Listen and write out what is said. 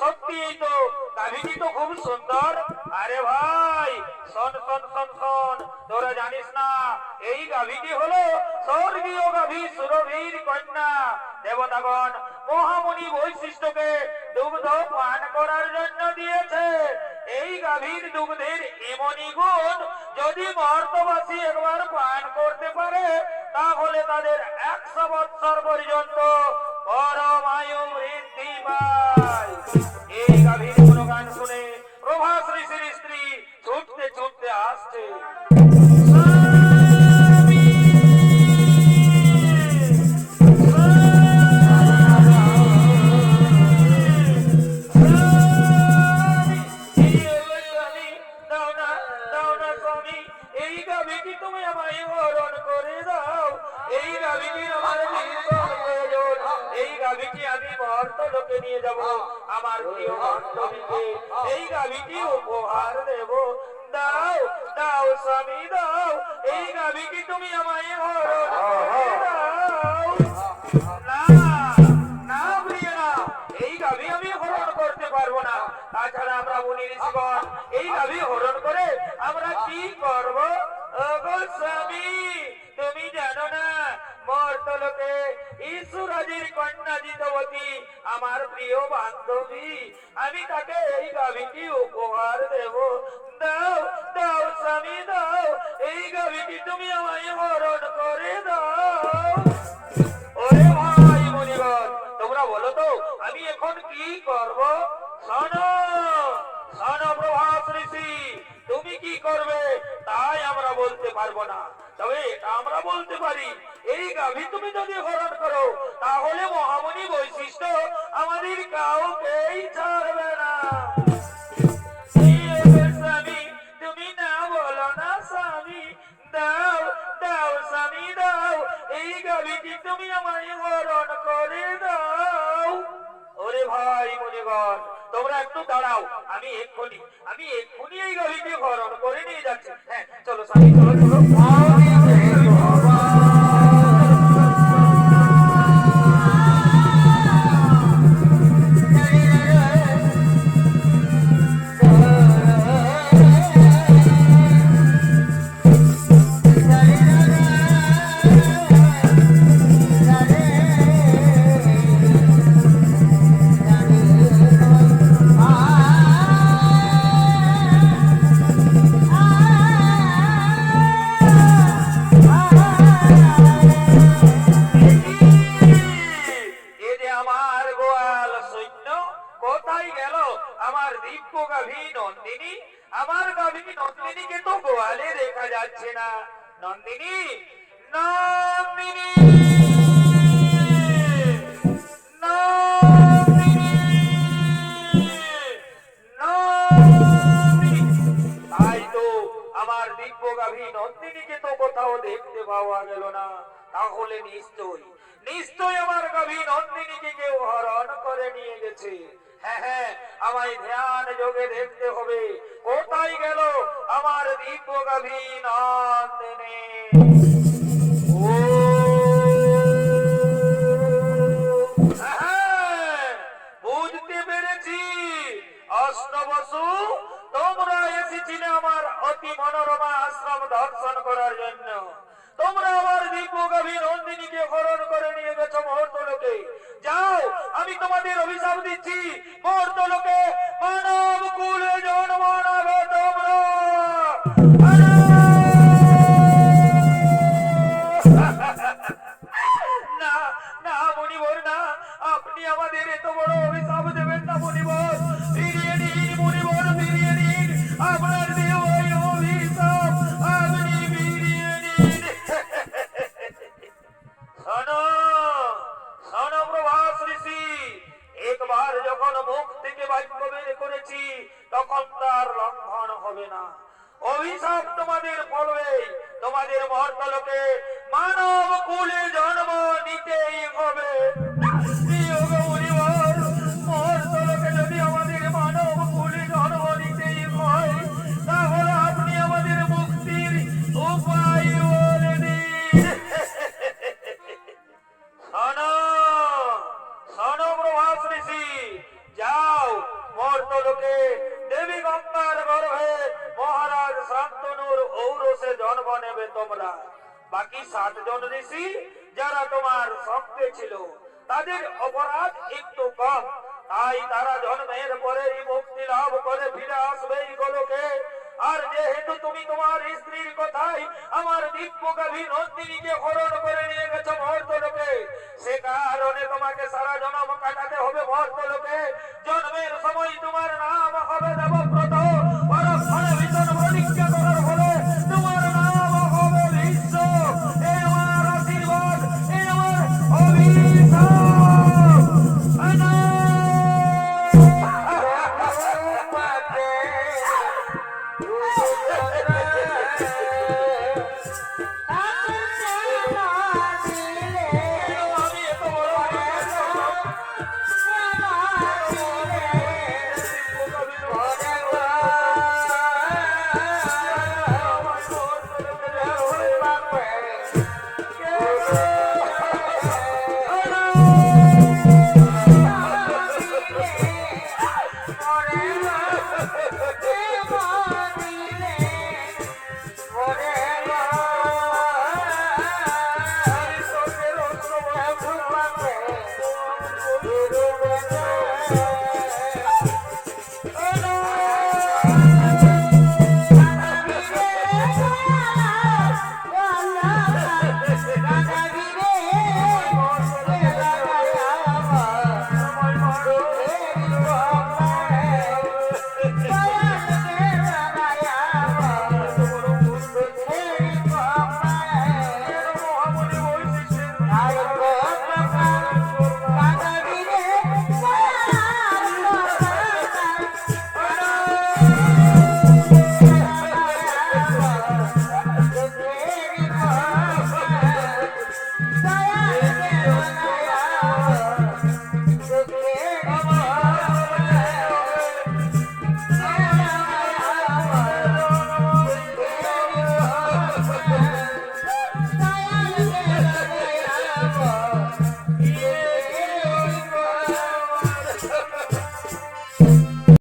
সত্যি তো, গাভিটি তো খুব সুন্দর। আরে ভাই, শোন শোন শোন শোন, তোরা জানিস না, এই গাভিটি হলো স্বর্গীয় গাভী সুরভীর কন্যা। দেবতাগণ, মহামণি বৈশিষ্ট্যকে দুগ্ধ পান করার জন্য দিয়েছে। এই গাভীর দুগ্ধের এমনই গুণ যদি মর্তবাসী একবার পান করতে পারে, তাহলে তাদের একশো বৎসর পর্যন্ত এই গাভীর গুণগান শুনে প্রভাস ঋষির স্ত্রী ছুটতে ছুটতে আসছে। দাও দাও স্বামী, দাও। এই গাবি কি তুমি আমায় হরো আমি হরণ করতে পারব না। তাছাড়া আমরা মুনি এই গাভী হরণ করে আমরা কি করব? মর্তলোকে ঈশ্বরাজির কন্যা জিতবতী, আমার প্রিয় বান্ধবী, আমি তাকে এই গাভীটি উপহার দেব। দাও দাও স্বামী, দাও, এই গাভীটি তুমি আমায় হরণ করে দাও। ওরে ভাই মনিগণ তোমরা বলো তো, আমি এখন কি করব? শোনো শোনো প্রভাস ঋষি, তুমি কি করবে? তাই আমরা বলতে পারব না। তবে এটা আমরা বলতে পারি। এই গাভী তুমি যদি হরণ করো, তাহলে মহামণি বৈশিষ্ট্য আমাদের কাউকেই ছাড়বে না। গাভিটি তুমি আমায় হরণ করে দাও। ভাই তোমরা একটু দাঁড়াও, আমি এক্ষুনি আমি এক্ষুনি এই গাভিটি হরণ করে নিয়ে যাচ্ছি। হ্যাঁ চলো স্বামী, চলো চলো। তাহলে নিশ্চয়ই নিশ্চয় আমার গাভী নন্দিনীকে হরণ করে নিয়ে গেছে। হ্যাঁ হ্যাঁ আমার নন্দিনী? হ্যাঁ, বুঝতে পেরেছি। অষ্টবসু তোমরা এসেছিলে আমার অতি মনোরমা আশ্রম দর্শন করার জন্য। তোমরা আমার গভীর নন্দিনীকে হরণ করে নিয়ে গেছো মহর্তলোকে যাও, আমি তোমাদের অভিশাপ দিচ্ছি। মহর্তলোকে মানব কুলে জন্ম নিতেই হবে। যদি আমাদের মানব কুলে জন্ম নিতেই হয়, তাহলে আপনি আমাদের মুক্তির উপায় বলে দিন সনপ্রভাস ঋষি, যাও মর্ত লোকে দেবী গঙ্গার গর্ভে মহারাজ শান্তনুর ঔরসে জন্ম নেবে তোমরা। বাকি সাতজন ঋষি যারা তোমার সঙ্গে ছিল, তাদের অপরাধ একটু কম। তাই তারা জন্মের পরেই মুক্তি লাভ করে ফিরে আসবে এই গোলকে। আর যেহেতু তুমি তোমার স্ত্রীর কথাই আমার দিব্য গাভী নন্দিনীকে হরণ করে নিয়ে গেছো মর্তলোকে, সে কারণে তোমাকে সারা জন্ম কাটাতে হবে মর্তলোকে। জন্মের সময় তোমার নাম হবে দেবব্রত। ছায়া